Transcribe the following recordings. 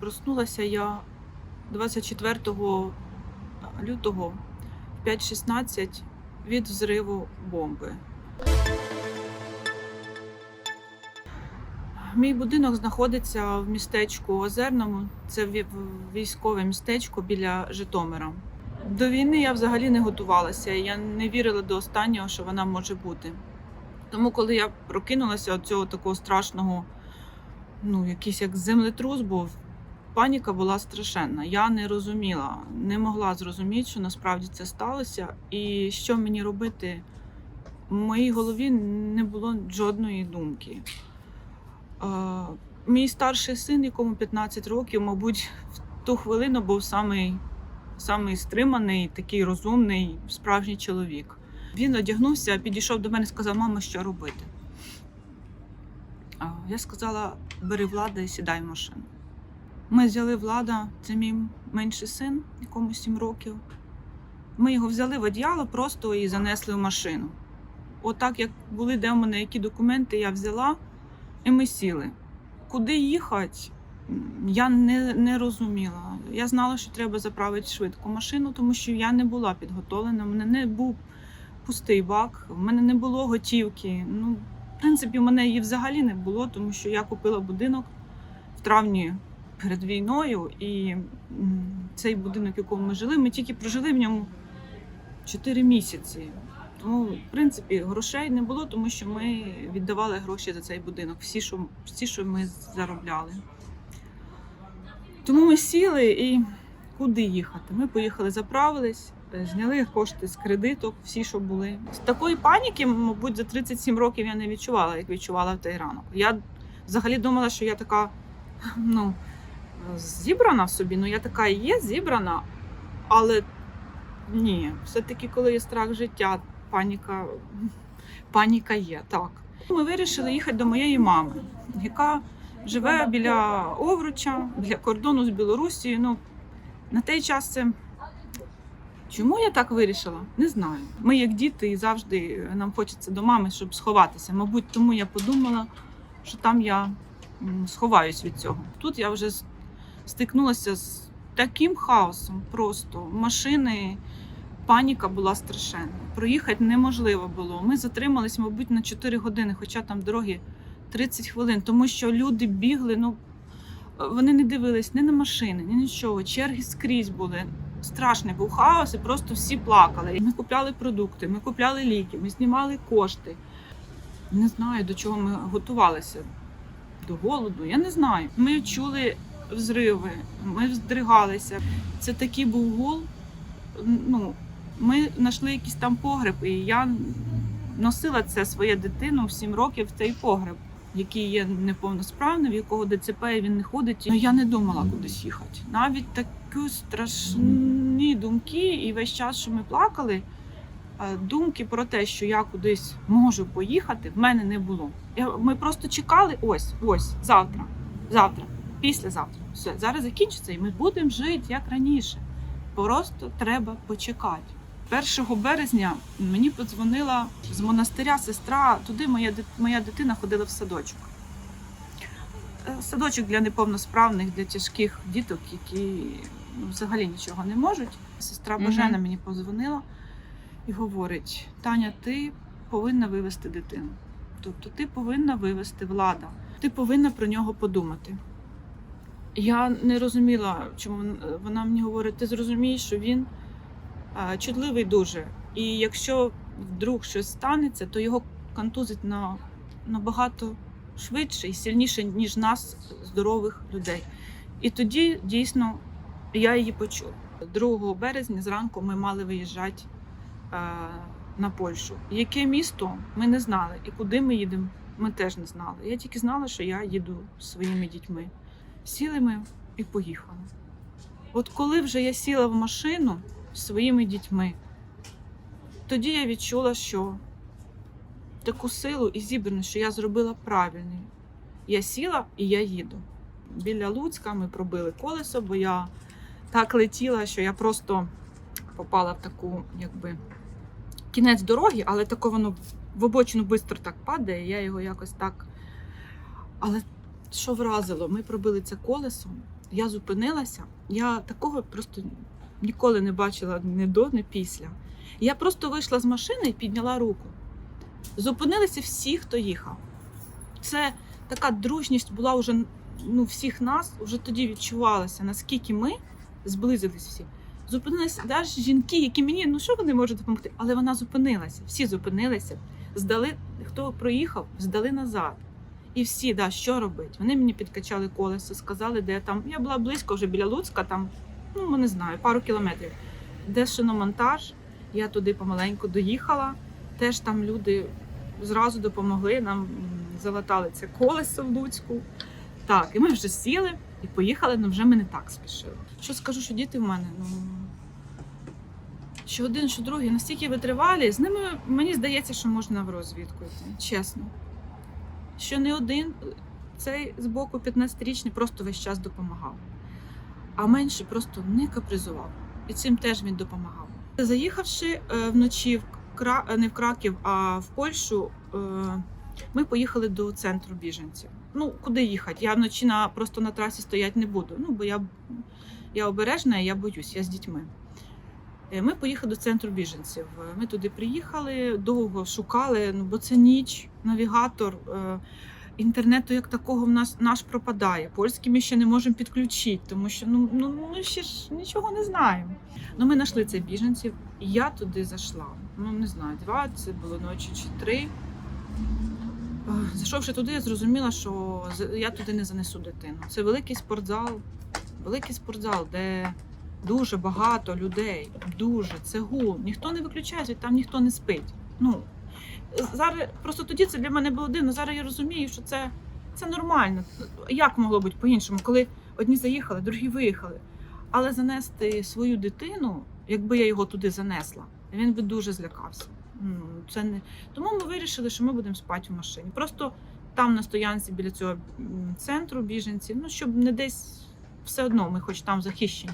Проснулася я 24 лютого в 5.16 від взриву бомби. Мій будинок знаходиться в містечку Озерному. Це військове містечко біля Житомира. До війни я взагалі не готувалася. Я не вірила до останнього, що вона може бути. Тому, коли я прокинулася від цього такого страшного, ну, якийсь як землетрус був, паніка була страшенна. Я не розуміла, не могла зрозуміти, що насправді це сталося, і що мені робити. В моїй голові не було жодної думки. Мій старший син, якому 15 років, мабуть, в ту хвилину був самий, самий стриманий, такий розумний, справжній чоловік. Він одягнувся, підійшов до мене і сказав: мама, що робити? Я сказала: бери влада і сідай в машину. Ми взяли влада, це мій менший син, якому 7 років. Ми його взяли в одіяло просто і занесли в машину. Отак, як були, де в мене які документи, я взяла, і ми сіли. Куди їхати, я не, не розуміла. Я знала, що треба заправити швидку машину, тому що я не була підготовлена. У мене не був пустий бак, в мене не було готівки. Ну, в принципі, в мене її взагалі не було, тому що я купила будинок в травні перед війною, і цей будинок, в якому ми жили, ми тільки прожили в ньому 4 місяці. Тому, в принципі, грошей не було, тому що ми віддавали гроші за цей будинок, всі, що, всі, що ми заробляли. Тому ми сіли і куди їхати? Ми поїхали, заправились, е, зняли кошти з кредиток, всі, що були. З такої паніки, мабуть, за 37 років я не відчувала, як відчувала в той ранок. Я взагалі думала, що я така, ну, зібрана в собі. Ну, я така і є, зібрана, але ні, все-таки, коли є страх життя, паніка, паніка є, так. Ми вирішили їхати до моєї мами, яка живе біля Овруча, біля кордону з Білорусією. Ну, на той час це. Чому я так вирішила? Не знаю. Ми, як діти, і завжди нам хочеться до мами, щоб сховатися. Мабуть, тому я подумала, що там я сховаюсь від цього. Тут я вже стикнулася з таким хаосом. Просто машини, паніка була страшенна. Проїхати неможливо було. Ми затримались, мабуть, на 4 години, хоча там дороги 30 хвилин, тому що люди бігли. Ну вони не дивились ні на машини, ні нічого. Черги скрізь були. Страшний був хаос, і просто всі плакали. Ми купляли продукти, ми купляли ліки, ми знімали кошти. Не знаю, до чого ми готувалися. До голоду, я не знаю. Ми чули взриви, ми здригалися. Це такий був гул. Ну, ми знайшли якийсь там погреб, і я носила це своє дитину в 7 років в цей погреб, який є неповносправний, в якого ДЦП він не ходить. Ну я не думала кудись їхати. Навіть такі страшні думки, і весь час, що ми плакали, думки про те, що я кудись можу поїхати, в мене не було. Ми просто чекали ось, ось, завтра, завтра, післязавтра. Все, зараз закінчиться, і ми будемо жити як раніше. Просто треба почекати. 1 березня мені подзвонила з монастиря сестра. Туди моя, моя дитина ходила в садочок. Е, Садочок для неповносправних, для тяжких діток, які ну, взагалі нічого не можуть. Сестра. Божена мені подзвонила і говорить: Таня, ти повинна вивести дитину. Тобто ти повинна вивести влада, ти повинна про нього подумати. Я не розуміла, чому вона мені говорить, ти зрозумієш, що він чутливий дуже. І якщо вдруг щось станеться, то його контузить на, набагато швидше і сильніше, ніж нас, здорових людей. І тоді дійсно я її почула. 2 березня зранку ми мали виїжджати е, на Польщу. Яке місто ми не знали, і куди ми їдемо, ми теж не знали. Я тільки знала, що я їду зі своїми дітьми. Сіли ми і поїхали. От коли вже я сіла в машину зі своїми дітьми, тоді я відчула, що таку силу і зібраність, що я зробила правильно. Я сіла і я їду. Біля Луцька ми пробили колесо, бо я так летіла, що я просто попала в таку, якби, кінець дороги, але тако воно в обочину швидко так падає, я його якось так. Але що вразило? Ми пробили це колесо, Я зупинилася. Я такого просто ніколи не бачила ні до, ні після. Я просто вийшла з машини і підняла руку. Зупинилися всі, хто їхав. Це така дружність була вже ну, всіх нас, вже тоді відчувалося, наскільки ми зблизились всі. Зупинилися навіть жінки, які мені, ну що вони можуть допомогти? Але вона зупинилася, всі зупинилися, здали, хто проїхав, здали назад. І всі, да, що робити? Вони мені підкачали колесо, сказали, де там. Я була близько вже біля Луцька, там, ну не знаю, пару кілометрів. Де шиномонтаж, я туди помаленьку доїхала. Теж там люди зразу допомогли, нам залатали це колесо в Луцьку. Так, і ми вже сіли і поїхали, але вже ми не так спішили. Що скажу, що діти в мене, ну що один, що другий, настільки витривалі, з ними мені здається, що можна в розвідку йти, чесно. Що не один цей з боку 15-річний просто весь час допомагав, а менший просто не капризував. І цим теж він допомагав. Заїхавши е, вночі в Кра... е, не в Краків, а в Польщу, е, ми поїхали до центру біженців. Ну, куди їхати? Я вночі на, просто на трасі стояти не буду. Ну, бо я, я обережна, і я боюсь, я з дітьми. Е, Ми поїхали до центру біженців. Е, Ми туди приїхали, довго шукали, ну бо це ніч, навігатор. е, Інтернету як такого в нас наш пропадає. Польський ми ще не можемо підключити, тому що ну, ну ми ще ж нічого не знаємо. Ну ми знайшли цих біженців, і я туди зайшла. Ну не знаю, два це було ночі чи три. Зайшовши туди, я зрозуміла, що я туди не занесу дитину. Це великий спортзал, великий спортзал, де дуже багато людей. Дуже це гул. Ніхто не виключається, там ніхто не спить. Ну зараз просто тоді це для мене було дивно. Зараз я розумію, що це, це нормально. Як могло бути по-іншому, коли одні заїхали, другі виїхали. Але занести свою дитину, якби я його туди занесла, він би дуже злякався. Ну, Це не тому ми вирішили, що ми будемо спати в машині. Просто там на стоянці біля цього центру біженців, ну щоб не десь все одно, ми хоч там захищені.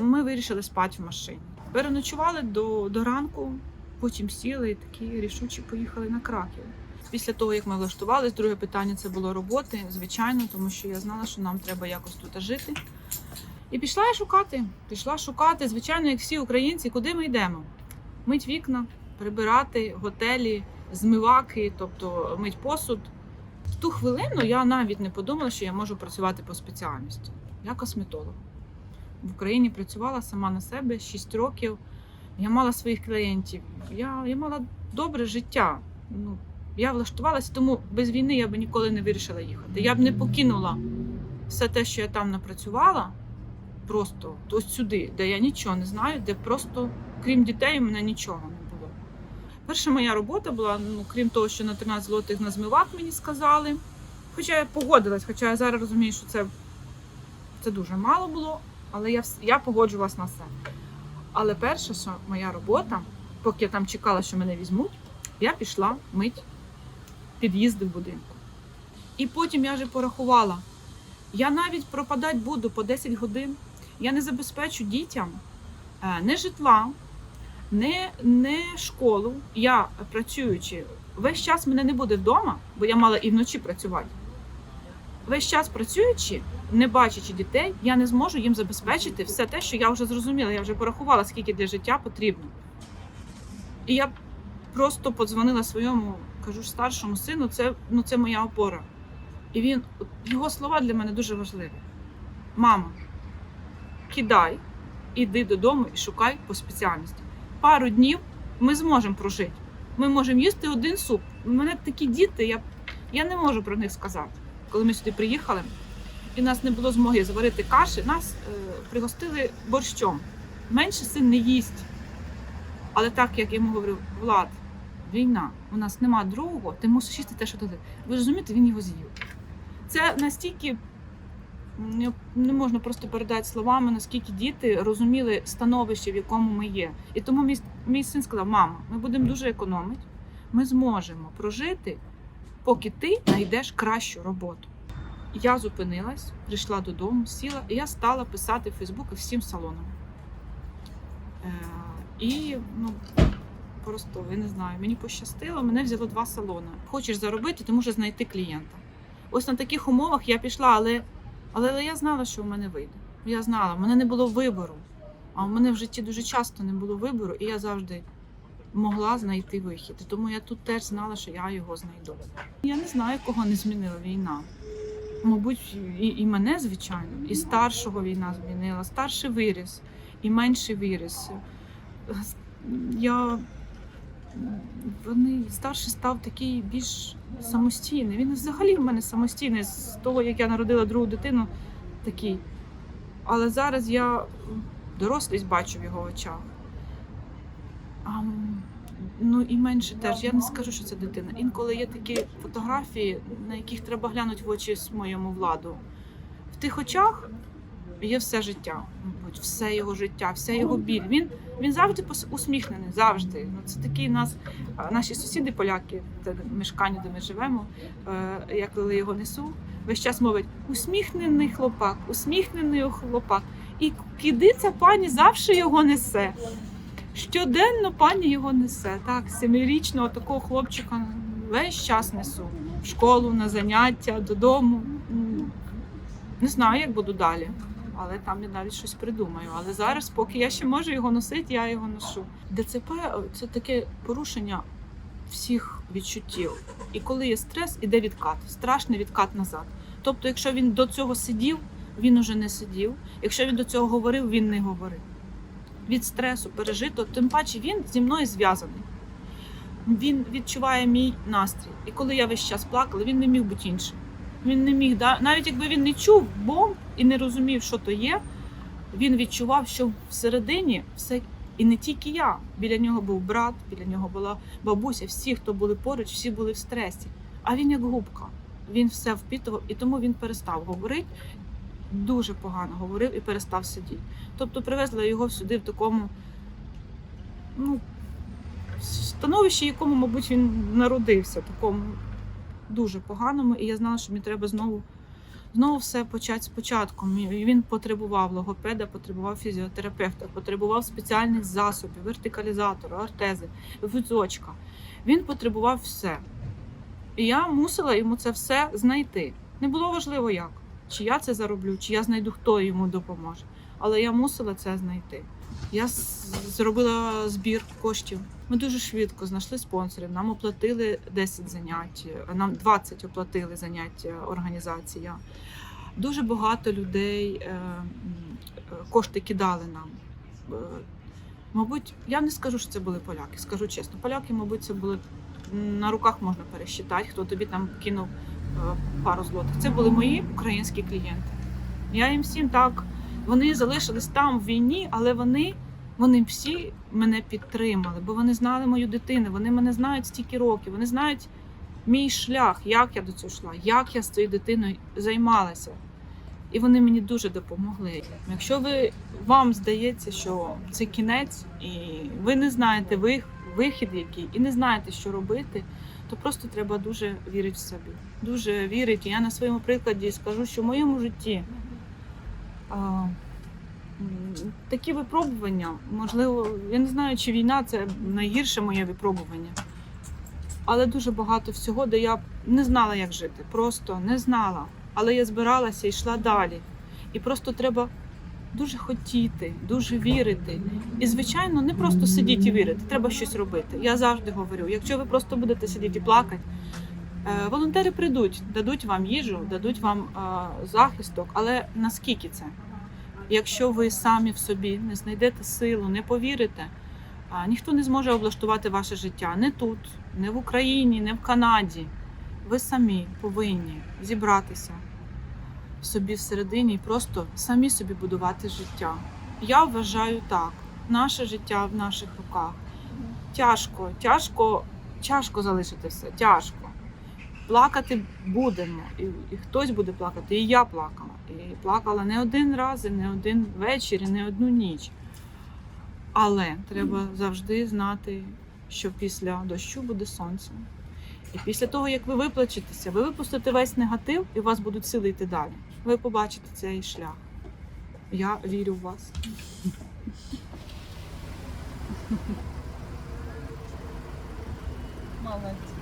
Ми вирішили спати в машині. Переночували до, до ранку, потім сіли і такі рішучі поїхали на Краків. Після того, як ми влаштувались, друге питання це було роботи, звичайно, тому що я знала, що нам треба якось тут жити. І пішла я шукати. Пішла шукати, звичайно, як всі українці, куди ми йдемо? Мить вікна, прибирати готелі, змиваки, тобто мить посуд. В ту хвилину я навіть не подумала, що я можу працювати по спеціальності. Я косметолог. В Україні працювала сама на себе 6 років. Я мала своїх клієнтів. Я, я мала добре життя. Ну, я влаштувалася, тому без війни я б ніколи не вирішила їхати. Я б не покинула все те, що я там напрацювала, просто ось сюди, де я нічого не знаю, де просто, крім дітей, у мене нічого не було. Перша моя робота була, ну, крім того, що на 13 злотих на змивак мені сказали. Хоча я погодилась, хоча я зараз розумію, що це, це дуже мало було, але я, я погоджувалась на все. Але перша що моя робота, поки я там чекала, що мене візьмуть, я пішла мить під'їзди в будинку. І потім я вже порахувала. Я навіть пропадати буду по 10 годин. Я не забезпечу дітям е, не житла, не, не школу. Я працюючи, весь час мене не буде вдома, бо я мала і вночі працювати. Весь час працюючи, не бачачи дітей, я не зможу їм забезпечити все те, що я вже зрозуміла. Я вже порахувала, скільки для життя потрібно. І я просто подзвонила своєму, кажу старшому сину, це, ну, це моя опора. І він, його слова для мене дуже важливі. Мама, кидай, іди додому і шукай по спеціальності. Пару днів ми зможемо прожити. Ми можемо їсти один суп. У мене такі діти, я, я не можу про них сказати. Коли ми сюди приїхали, і в нас не було змоги заварити каші, нас е, пригостили борщом. Менший син не їсть. Але так як я йому говорю, Влад, війна, у нас нема другого, ти мусиш їсти те, що туди. Ви розумієте, він його з'їв. Це настільки не можна просто передати словами, наскільки діти розуміли становище, в якому ми є. І тому мій, мій син сказав: мама, ми будемо дуже економити, ми зможемо прожити, поки ти знайдеш кращу роботу. Я зупинилась, прийшла додому, сіла, і я стала писати в Фейсбук всім салонам. Е, і ну, просто я не знаю, мені пощастило, мене взяло два салони. Хочеш заробити, ти можеш знайти клієнта. Ось на таких умовах я пішла, але, Але, але я знала, що в мене вийде. Я знала, в мене не було вибору. А в мене в житті дуже часто не було вибору, і я завжди могла знайти вихід. Тому я тут теж знала, що я його знайду. Я не знаю, кого не змінила війна. Мабуть, і, і мене, звичайно, і старшого війна змінила, старший виріс, і менший виріс. Я вони старший став такий більш самостійний. Він взагалі в мене самостійний з того, як я народила другу дитину, такий. Але зараз я дорослість бачу в його очах. А, ну і менше теж. Я не скажу, що це дитина. Інколи є такі фотографії, на яких треба глянути в очі моєму владу. В тих очах є все життя, мабуть, все його життя, вся його біль. Він, він завжди усміхнений, завжди. Ну, це такі нас, наші сусіди, поляки, це мешкання, де ми живемо. Е, я коли його несу, весь час мовить усміхнений хлопак, усміхнений хлопак. І кидиця пані завжди його несе. Щоденно пані його несе. Так, семирічного такого хлопчика весь час несу. В школу, на заняття, додому. Не знаю, як буду далі. Але там я навіть щось придумаю. Але зараз, поки я ще можу його носити, я його ношу. ДЦП це таке порушення всіх відчуттів. І коли є стрес, іде відкат, страшний відкат назад. Тобто, якщо він до цього сидів, він уже не сидів. Якщо він до цього говорив, він не говорив. Від стресу пережито, тим паче він зі мною зв'язаний. Він відчуває мій настрій. І коли я весь час плакала, він не міг бути іншим. Він не міг, навіть якби він не чув бомб і не розумів, що то є, він відчував, що всередині все. І не тільки я. Біля нього був брат, біля нього була бабуся, всі, хто були поруч, всі були в стресі. А він як губка. Він все впітував, і тому він перестав говорити. Дуже погано говорив і перестав сидіти. Тобто привезли його сюди в такому ну, становищі, якому, мабуть, він народився, такому дуже поганому. І я знала, що мені треба знову, знову все почати спочатку. Він потребував логопеда, потребував фізіотерапевта, потребував спеціальних засобів, вертикалізатора, ортези, візочка. Він потребував все. І я мусила йому це все знайти. Не було важливо як. Чи я це зароблю, чи я знайду, хто йому допоможе. Але я мусила це знайти. Я зробила збір коштів. Ми дуже швидко знайшли спонсорів. Нам оплатили 10 занять, нам 20 оплатили заняття організація. Дуже багато людей е, кошти кидали нам. Е, Мабуть, я не скажу, що це були поляки. Скажу чесно, поляки, мабуть, це були на руках можна пересчитати, хто тобі там кинув пару злотих. Це були мої українські клієнти. Я їм всім так. Вони залишились там в війні, але вони, вони всі мене підтримали, бо вони знали мою дитину, вони мене знають стільки років, вони знають мій шлях, як я до цього йшла, як я з цією дитиною займалася. І вони мені дуже допомогли. Якщо ви вам здається, що це кінець, і ви не знаєте вих- вихід який, і не знаєте, що робити, то просто треба дуже вірити в собі. Дуже вірити. Я на своєму прикладі скажу, що в моєму житті а, такі випробування, можливо, я не знаю, чи війна це найгірше моє випробування. Але дуже багато всього, де я не знала, як жити. Просто не знала. Але я збиралася і йшла далі. І просто треба дуже хотіти, дуже вірити. І, звичайно, не просто сидіти і вірити, треба щось робити. Я завжди говорю: якщо ви просто будете сидіти і плакати, е, волонтери прийдуть, дадуть вам їжу, дадуть вам е, захисток, але наскільки це? Якщо ви самі в собі не знайдете силу, не повірите, ніхто не зможе облаштувати ваше життя не тут, не в Україні, не в Канаді. Ви самі повинні зібратися собі всередині і просто самі собі будувати життя. Я вважаю так. Наше життя в наших руках. Тяжко, тяжко, тяжко залишити все. Тяжко. Плакати будемо. І, і хтось буде плакати, і я плакала. І плакала не один раз, і не один вечір, і не одну ніч. Але треба завжди знати, що після дощу буде сонце. І після того, як ви виплачетеся, ви випустите весь негатив, і у вас будуть сили йти далі. Ви побачите цей шлях. Я вірю в вас. Молодець.